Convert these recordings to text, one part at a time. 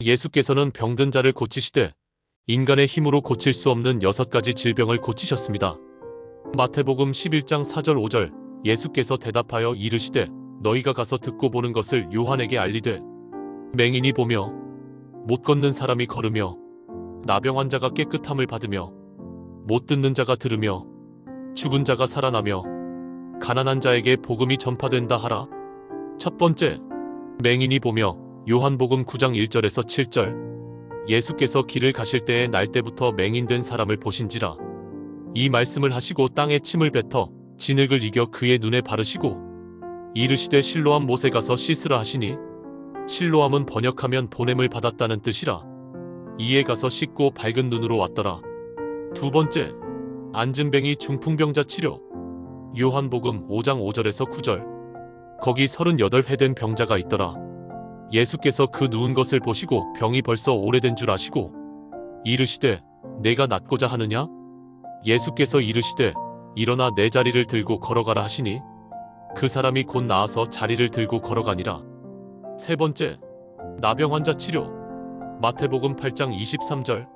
예수께서는 병든 자를 고치시되 인간의 힘으로 고칠 수 없는 여섯 가지 질병을 고치셨습니다. 마태복음 11장 4절 5절 예수께서 대답하여 이르시되 너희가 가서 듣고 보는 것을 요한에게 알리되 맹인이 보며 못 걷는 사람이 걸으며 나병 환자가 깨끗함을 받으며 못 듣는 자가 들으며 죽은 자가 살아나며 가난한 자에게 복음이 전파된다 하라. 첫 번째, 맹인이 보며 요한복음 9장 1절에서 7절. 예수께서 길을 가실 때에 날 때부터 맹인된 사람을 보신지라. 이 말씀을 하시고 땅에 침을 뱉어 진흙을 이겨 그의 눈에 바르시고 이르시되 실로암 못에 가서 씻으라 하시니 실로암은 번역하면 보냄을 받았다는 뜻이라. 이에 가서 씻고 밝은 눈으로 왔더라. 두 번째 안진뱅이 중풍병자 치료. 요한복음 5장 5절에서 9절. 거기 38회 된 병자가 있더라 예수께서 그 누운 것을 보시고 병이 벌써 오래된 줄 아시고 이르시되 내가 낫고자 하느냐? 예수께서 이르시되 일어나 내 자리를 들고 걸어가라 하시니 그 사람이 곧 나아서 자리를 들고 걸어가니라. 세 번째 나병 환자 치료. 마태복음 8장 23절.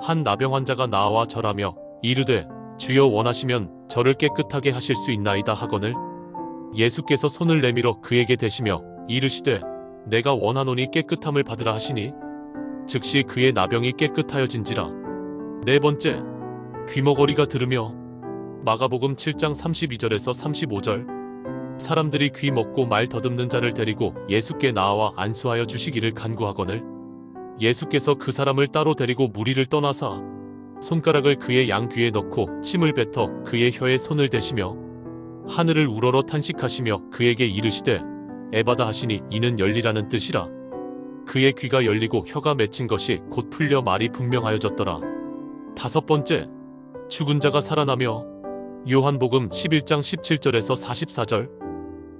한 나병 환자가 나와 절하며 이르되 주여 원하시면 저를 깨끗하게 하실 수 있나이다 하거늘. 예수께서 손을 내밀어 그에게 대시며 이르시되 내가 원하노니 깨끗함을 받으라 하시니 즉시 그의 나병이 깨끗하여진지라. 네 번째 귀머거리가 들으며 마가복음 7장 32절에서 35절. 사람들이 귀 먹고 말 더듬는 자를 데리고 예수께 나와 안수하여 주시기를 간구하거늘. 예수께서 그 사람을 따로 데리고 무리를 떠나사 손가락을 그의 양 귀에 넣고 침을 뱉어 그의 혀에 손을 대시며 하늘을 우러러 탄식하시며 그에게 이르시되 에바다 하시니 이는 열리라는 뜻이라. 그의 귀가 열리고 혀가 맺힌 것이 곧 풀려 말이 분명하여졌더라. 다섯 번째 죽은 자가 살아나며 요한복음 11장 17절에서 44절.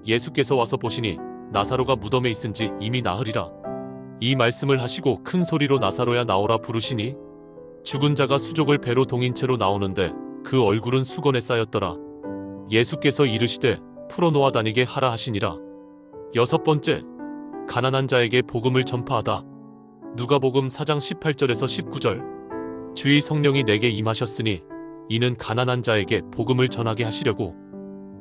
예수께서 와서 보시니 나사로가 무덤에 있은지 이미 나으리라. 이 말씀을 하시고 큰 소리로 나사로야 나오라 부르시니 죽은 자가 수족을 배로 동인 채로 나오는데 그 얼굴은 수건에 쌓였더라. 예수께서 이르시되 풀어놓아 다니게 하라 하시니라 여섯 번째 가난한 자에게 복음을 전파하다. 누가복음 4장 18절에서 19절. 주의 성령이 내게 임하셨으니 이는 가난한 자에게 복음을 전하게 하시려고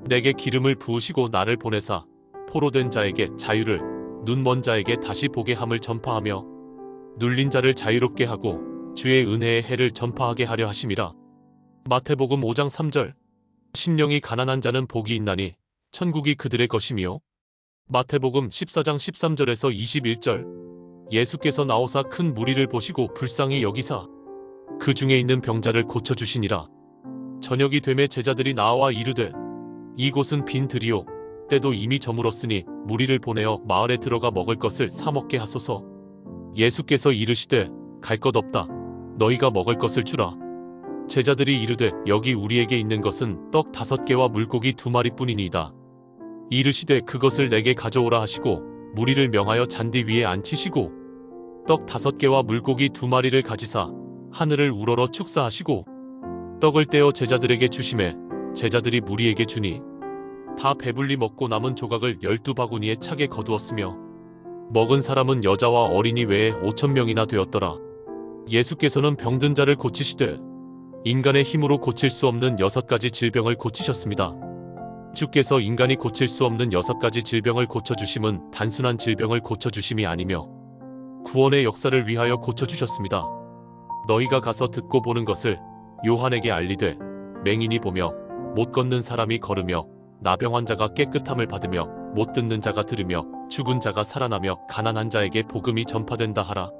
내게 기름을 부으시고 나를 보내사 포로된 자에게 자유를 눈먼 자에게 다시 보게 함을 전파하며 눌린 자를 자유롭게 하고 주의 은혜의 해를 전파하게 하려 하심이라. 마태복음 5장 3절. 심령이 가난한 자는 복이 있나니 천국이 그들의 것이며 마태복음 14장 13절에서 21절. 예수께서 나오사 큰 무리를 보시고 불쌍히 여기사 그 중에 있는 병자를 고쳐 주시니라. 저녁이 되매 제자들이 나와 이르되 이곳은 빈 들이요. 때도 이미 저물었으니 무리를 보내어 마을에 들어가 먹을 것을 사 먹게 하소서. 예수께서 이르시되 갈 것 없다. 너희가 먹을 것을 주라. 제자들이 이르되 여기 우리에게 있는 것은 떡 다섯 개와 물고기 두 마리뿐이니이다 이르시되 그것을 내게 가져오라 하시고 무리를 명하여 잔디 위에 앉히시고 떡 다섯 개와 물고기 두 마리를 가지사 하늘을 우러러 축사하시고 떡을 떼어 제자들에게 주심에 제자들이 무리에게 주니 다 배불리 먹고 남은 조각을 열두 바구니에 차게 거두었으며 먹은 사람은 여자와 어린이 외에 오천 명이나 되었더라 예수께서는 병든 자를 고치시되 인간의 힘으로 고칠 수 없는 여섯 가지 질병을 고치셨습니다. 주께서 인간이 고칠 수 없는 여섯 가지 질병을 고쳐주심은 단순한 질병을 고쳐주심이 아니며 구원의 역사를 위하여 고쳐주셨습니다. 너희가 가서 듣고 보는 것을 요한에게 알리되 맹인이 보며 못 걷는 사람이 걸으며 나병 환자가 깨끗함을 받으며 못 듣는 자가 들으며 죽은 자가 살아나며 가난한 자에게 복음이 전파된다 하라.